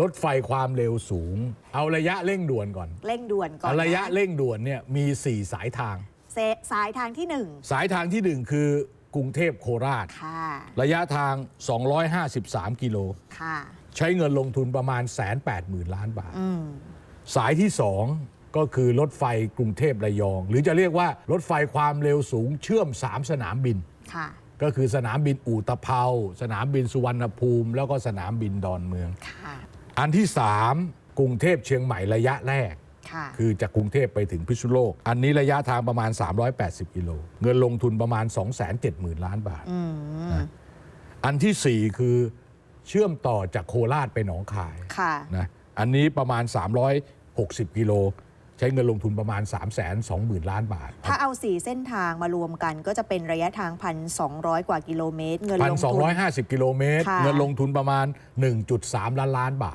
รถไฟความเร็วสูง เอาระยะเร่งด่วนก่อน เร่งด่วนก่อนเอาระยะนเร่งด่วนเนี่ยมี 4 สายทางเซสายทางที่หนึ่งสายทางทีหนึ่1 คือกรุงเทพโคราช ค่ะ ระยะทาง 253 กิโล ค่ะ ใช้เงินลงทุนประมาณ 1 8 0 0 0 0 ล้านบาท อืมสายที่ 2 ก็คือรถไฟกรุงเทพระยอง หรือจะเรียกว่ารถไฟความเร็วสูงเชื่อม 3 สนามบิน ค่ะ ก็คือสนามบินอู่ตะเภา สนามบินสุวรรณภูมิ แล้วก็สนามบินดอนเมือง ค่ะ อันที่ 3 กรุงเทพเชียงใหม่ระยะแรก ค่ะ คือจากกรุงเทพไปถึงพิษณุโลก อันนี้ระยะทางประมาณ 380 กิโล เงินลงทุนประมาณ 270,000 ล้านบาท อืมนะอันที่ 4 คือเชื่อมต่อจากโคราชไปหนองคายค่ะ นะอันนี้ประมาณ 360 กิโล ใช้เงินลงทุนประมาณ 3 2 0 0 0 0 ล้านบาท ถ้าเอาสี่เส้นทางมารวมกันก็จะเป็นระยะทาง 1,200 กว่ากิโลเมตร เงินลงทุน 1,250 กิโลเมตร ค่ะ เงินลงทุนประมาณ 1.3 ล้านล้านบาท